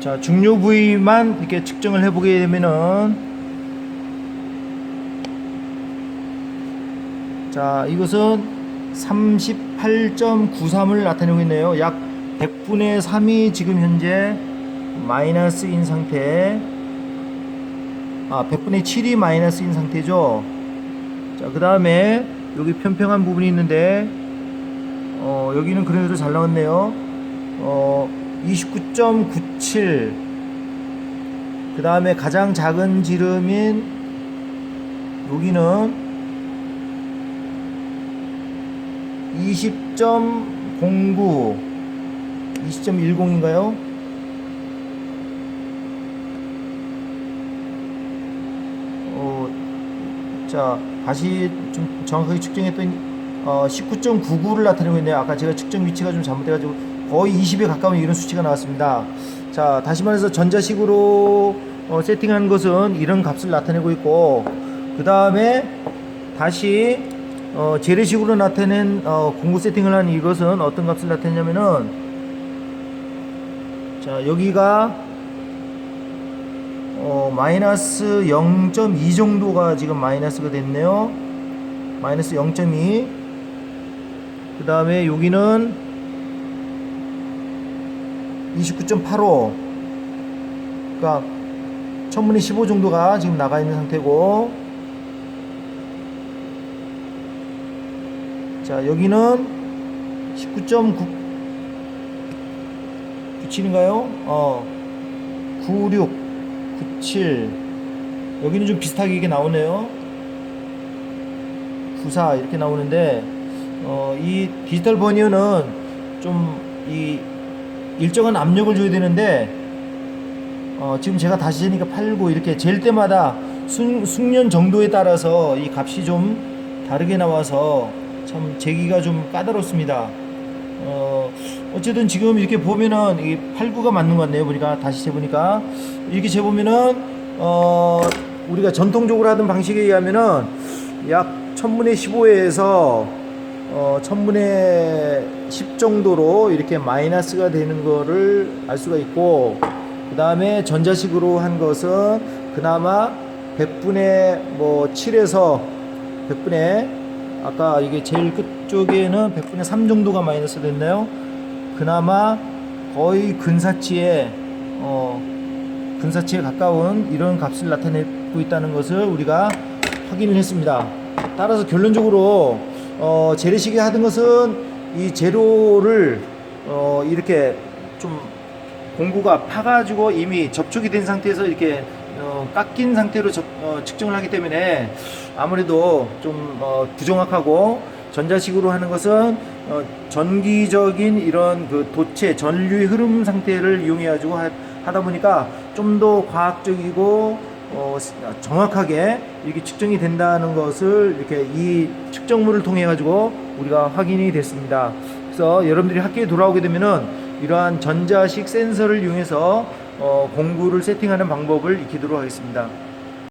자, 중요 부위만 이렇게 측정을 해보게 되면은 자, 이것은 38.93을 나타내고 있네요. 약 100분의 3이 지금 현재 마이너스인 상태. 아, 100분의 7이 마이너스인 상태죠. 자, 그 다음에 여기 평평한 부분이 있는데, 어, 여기는 그래도 잘 나왔네요. 어, 29.97. 그 다음에 가장 작은 지름인 여기는 20.09 20.10인가요? 어, 자 다시 좀 정확하게 측정했더니 어, 19.99를 나타내고 있네요. 아까 제가 측정 위치가 좀 잘못돼가지고 거의 20에 가까운 이런 수치가 나왔습니다. 자 다시 말해서 전자식으로 어, 세팅한 것은 이런 값을 나타내고 있고 그 다음에 다시 어, 재래식으로 나타낸 어, 공구 세팅을 한 이것은 어떤 값을 나타내냐면은 자 여기가 어, 마이너스 0.2 정도가 지금 마이너스가 됐네요 마이너스 0.2 그 다음에 여기는 29.85 그러니까 1000분의 15 정도가 지금 나가 있는 상태고. 자 여기는 19.9 97인가요? 어 96 97 여기는 좀 비슷하게 이게 나오네요. 94 이렇게 나오는데 어, 이 디지털 버니어는 좀이 일정한 압력을 줘야 되는데 어, 지금 제가 다시 재니까 89 이렇게 잴 때마다 숙, 숙련 정도에 따라서 이 값이 좀 다르게 나와서 참 재기가 좀 까다롭습니다. 어, 어쨌든 지금 이렇게 보면은 이 89가 맞는 것 같네요. 보니까 다시 재보니까 이렇게 재보면은 어, 우리가 전통적으로 하던 방식에 의하면은 약 1000분의 15에서 어, 1000분의 10 정도로 이렇게 마이너스가 되는 거를 알 수가 있고 그 다음에 전자식으로 한 것은 그나마 100분의 뭐 7에서 100분의 아까 이게 제일 끝쪽에는 100분의 3 정도가 마이너스 됐나요? 그나마 거의 근사치에 어, 근사치에 가까운 이런 값을 나타내고 있다는 것을 우리가 확인을 했습니다. 따라서 결론적으로 어, 재래식이 하던 것은 이 재료를 어, 이렇게 좀 공구가 파가지고 이미 접촉이 된 상태에서 이렇게 어, 깎인 상태로 접- 어, 측정을 하기 때문에 아무래도 좀 어, 부정확하고 전자식으로 하는 것은 어, 전기적인 이런 그 도체 전류의 흐름 상태를 이용해 가지고 하다 보니까 좀 더 과학적이고 어, 정확하게 이렇게 측정이 된다는 것을 이렇게 이 측정물을 통해 가지고 우리가 확인이 됐습니다. 그래서 여러분들이 학교에 돌아오게 되면은 이러한 전자식 센서를 이용해서 어, 공구를 세팅하는 방법을 익히도록 하겠습니다.